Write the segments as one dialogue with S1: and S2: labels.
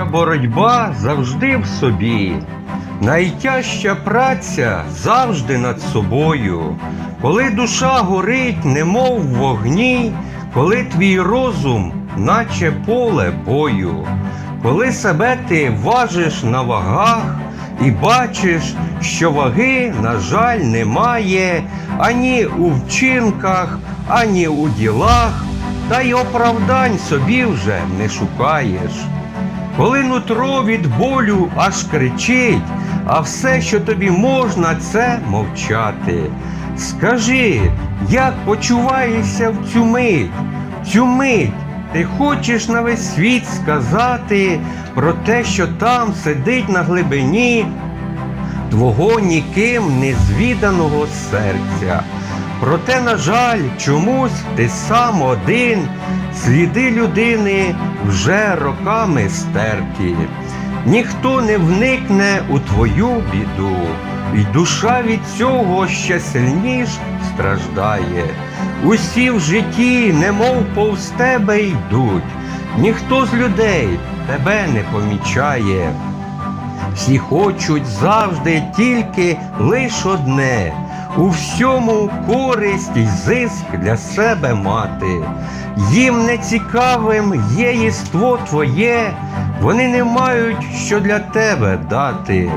S1: Найтяжча боротьба завжди в собі, найтяжча праця завжди над собою. Коли душа горить, немов в вогні, коли твій розум, наче поле бою, коли себе ти важиш на вагах і бачиш, що ваги, на жаль, немає ані у вчинках, ані у ділах, та й оправдань собі вже не шукаєш. Коли нутро від болю аж кричить, а все, що тобі можна, це мовчати. Скажи, як почуваєшся в цю мить? Цю мить ти хочеш на весь світ сказати про те, що там сидить на глибині твого ніким не звіданого серця. Проте, на жаль, чомусь ти сам один, сліди людини вже роками стерті. Ніхто не вникне у твою біду, і душа від цього ще сильніш страждає. Усі в житті, немов повз тебе йдуть, ніхто з людей тебе не помічає. Всі хочуть завжди тільки лиш одне, у всьому користь і зиск для себе мати. Їм не цікавим є єство твоє, вони не мають що для тебе дати.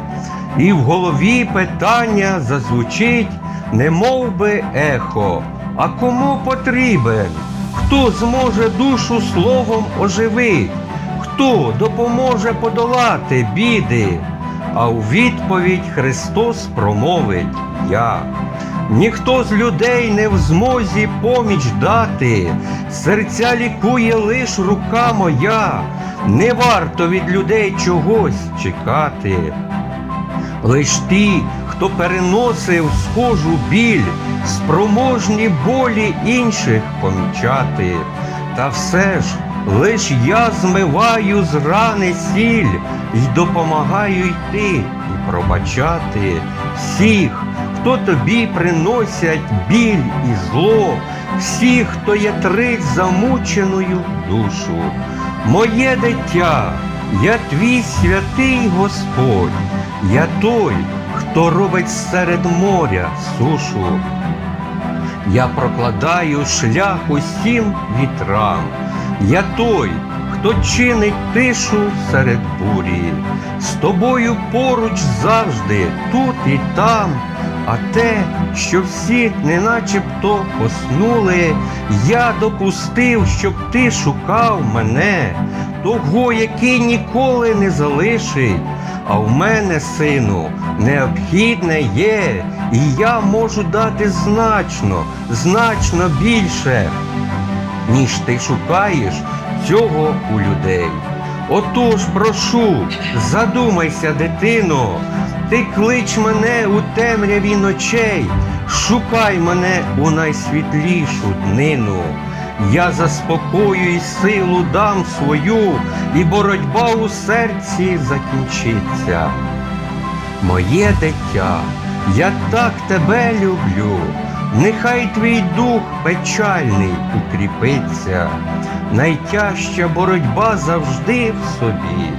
S1: І в голові питання зазвучить, не мов би ехо. А кому потрібен? Хто зможе душу словом оживить? Хто допоможе подолати біди? А у відповідь Христос промовить Я. Ніхто з людей не в змозі поміч дати, серця лікує лиш рука моя, не варто від людей чогось чекати. Лиш ті, хто переносив схожу біль, спроможні болі інших помічати. Та все ж лиш я змиваю з рани сіль і допомагаю йти і пробачати всіх, хто тобі приносять біль і зло, всіх, хто є трить замученою душу. Моє дитя, я твій святий Господь, я той, хто робить серед моря сушу. Я прокладаю шлях усім вітрам. Я той, хто чинить тишу серед бурі. З тобою поруч завжди, тут і там. А те, що всі неначебто поснули, я допустив, щоб ти шукав мене, того, який ніколи не залишить. А в мене, сину, необхідне є, і я можу дати значно, значно більше, ніж ти шукаєш цього у людей. Отож, прошу, задумайся, дитино, ти клич мене у темряві ночей, шукай мене у найсвітлішу днину. Я заспокою і силу дам свою, і боротьба у серці закінчиться. Моє дитя, я так тебе люблю, нехай твій дух печальний укріпиться, найтяжча боротьба завжди в собі,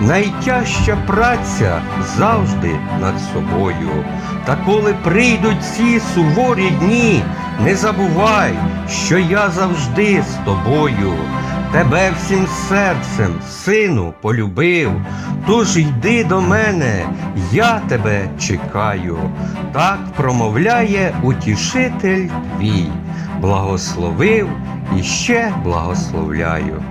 S1: найтяжча праця завжди над собою. Та коли прийдуть ці суворі дні, не забувай, що я завжди з тобою. Тебе всім серцем, сину, полюбив, тож йди до мене, я тебе чекаю. Так промовляє утішитель твій, благословив і ще благословляю.